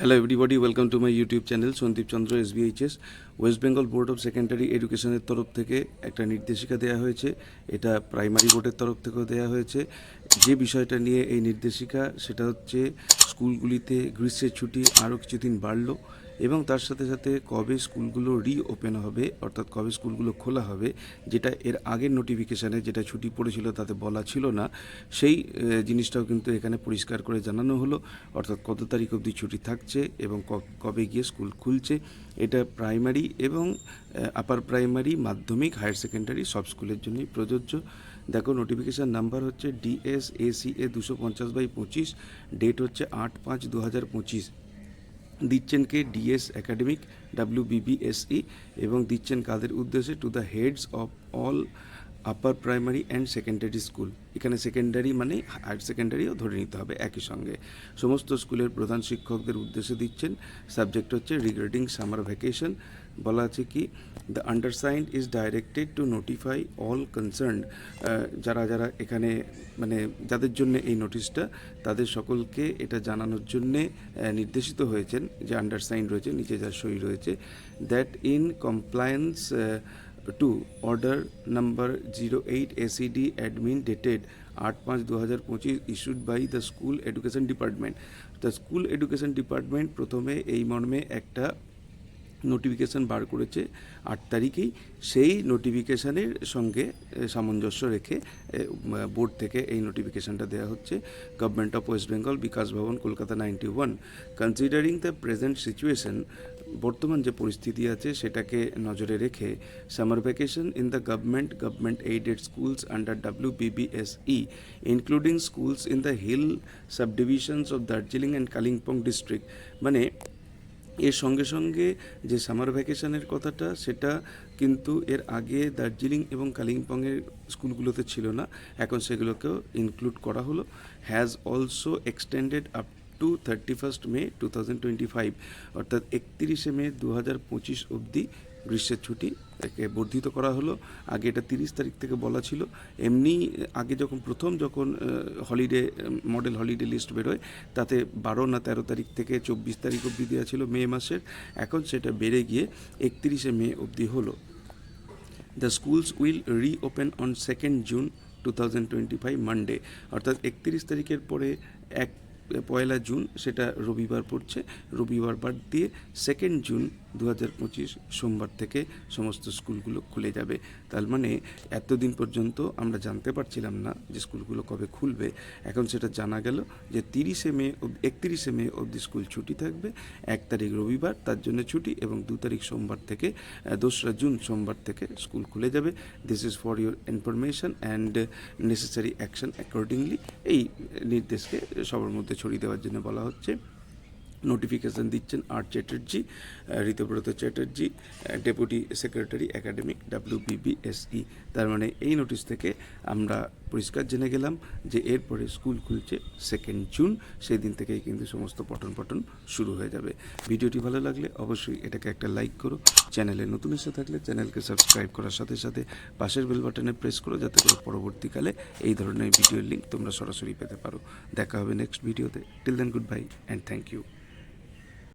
Hello everybody welcome to my YouTube channel Sandip Chandra SBHS West Bengal board of secondary এডুকেশনের তরফ থেকে একটা নির্দেশিকা দেওয়া হয়েছে। এটা প্রাইমারি বোর্ডের তরফ থেকেও দেওয়া হয়েছে। যে বিষয়টা নিয়ে এই নির্দেশিকা, সেটা হচ্ছে স্কুলগুলিতে গ্রীষ্মের ছুটি আরও কিছুদিন বাড়লো। এবং তার সাথে সাথে কবে স্কুলগুলো রি ওপেন হবে, অর্থাৎ কবে স্কুলগুলো খোলা হবে, যেটা এর আগের নোটিফিকেশানে যেটা ছুটি পড়েছিল তাতে বলা ছিল না, সেই জিনিসটাও কিন্তু এখানে পরিষ্কার করে জানানো হলো, অর্থাৎ কত তারিখ অবধি ছুটি থাকছে এবং কবে গিয়ে স্কুল খুলছে, এটা প্রাইমারি এবং আপার প্রাইমারি মাধ্যমিক হায়ার সেকেন্ডারি সব স্কুলের জন্যই প্রযোজ্য। দেখো নোটিফিকেশান নাম্বার হচ্ছে ডিএস এসিএ দুশো পঞ্চাশ বাই পঁচিশ ডেট হচ্ছে আট পাঁচ দু হাজার পঁচিশ। দিচ্ছেন কে ডিএস একাডেমিক ডাব্লিউ বিবিএসই এবং দিচ্ছেন কাদের উদ্দেশ্যে? To the heads of all upper primary and secondary school এখানে সেকেন্ডারি মানে হায়ার সেকেন্ডারিও ধরে নিতে হবে একই সঙ্গে। সমস্ত স্কুলের প্রধান শিক্ষকদের উদ্দেশ্যে দিচ্ছেন। সাবজেক্ট হচ্ছে রিগার্ডিং সামার ভ্যাকেশন বলা আছে কি the undersigned is directed to notify all concern যারা যারা এখানে মানে যাদের জন্য এই নোটিশটা তাদের সকলকে এটা জানানোর জন্যে নির্দেশিত হয়েছেন, যে আন্ডারসাইন রয়েছে, নিচে যার সই রয়েছে that in compliance to order number zero eight ACD admin dated আট পাঁচ দু হাজার পঁচিশ issued by the school education department the school education department প্রথমে এই মর্মে একটা নোটিফিকেশান বার করেছে আট তারিখেই। সেই নোটিফিকেশানের সঙ্গে সামঞ্জস্য রেখে বোর্ড থেকে এই নোটিফিকেশানটা দেওয়া হচ্ছে। Government of West Bengal Bikash Bhavan, Kolkata ninety one considering the present situation বর্তমান যে পরিস্থিতি আছে, সেটাকে নজরে রেখে summer vacation in the government government aided schools under W BBSE including schools in the hill subdivisions of Darjeeling and Kalimpong district মানে এর সঙ্গে সঙ্গে যে সামার ভ্যাকেশনের কথাটা, সেটা কিন্তু এর আগে দার্জিলিং এবং কালিম্পংয়ের স্কুলগুলোতে ছিল না। এখন সেগুলোকেও ইনক্লুড করা হলো। Has also extended up to thirty first May two thousand twenty five অর্থাৎ একত্রিশে মে দু হাজার পঁচিশ অবধি গ্রীষ্মের ছুটি। একে বর্ধিত করা হলো। আগে এটা তিরিশ তারিখ থেকে বলা ছিল। এমনি আগে যখন প্রথম যখন হলিডে মডেল হলিডে লিস্ট বেরোয়, তাতে বারো না তেরো তারিখ থেকে চব্বিশ তারিখ অবধি দেওয়া ছিল মে মাসের। এখন সেটা বেড়ে গিয়ে একত্রিশে মে অবধি হলো। The schools will reopen on second June two thousand twenty five Monday অর্থাৎ একত্রিশ তারিখের পরে এক, পয়লা জুন, সেটা রবিবার পড়ছে। রবিবার বাদ দিয়ে সেকেন্ড জুন দু হাজার পঁচিশ সোমবার থেকে সমস্ত স্কুলগুলো খুলে যাবে। তার মানে এতদিন পর্যন্ত আমরা জানতে পারছিলাম না যে স্কুলগুলো কবে খুলবে। এখন সেটা জানা গেল যে তিরিশে মে একত্রিশে মে অবধি স্কুল ছুটি থাকবে। এক তারিখ রবিবার, তার জন্য ছুটি এবং দু তারিখ সোমবার থেকে দোসরা জুন সোমবার থেকে স্কুল খুলে যাবে। This is for your information and necessary action accordingly এই নির্দেশকে সবার মধ্যে ছড়িয়ে দেওয়ার জন্য বলা হচ্ছে। নোটিফিকেশন দিচ্ছেন R Chatterjee Ritabrata Chatterjee deputy secretary academic W BBSE তার মানে এই নোটিশ থেকে আমরা পরিষ্কার জেনে গেলাম যে এরপরে স্কুল খুলছে সেকেন্ড জুন সেই দিন থেকেই কিন্তু সমস্ত পঠন পঠন শুরু হয়ে যাবে। ভিডিওটি ভালো লাগলে অবশ্যই এটাকে একটা লাইক করো। চ্যানেলে নতুন এসে থাকলে চ্যানেলকে সাবস্ক্রাইব করার সাথে সাথে পাশের বেল বাটনে প্রেস করো যাতে করে পরবর্তীকালে এই ধরনের ভিডিওর লিঙ্ক তোমরা সরাসরি পেতে পারো। দেখা হবে নেক্সট ভিডিওতে till then good bye and thank you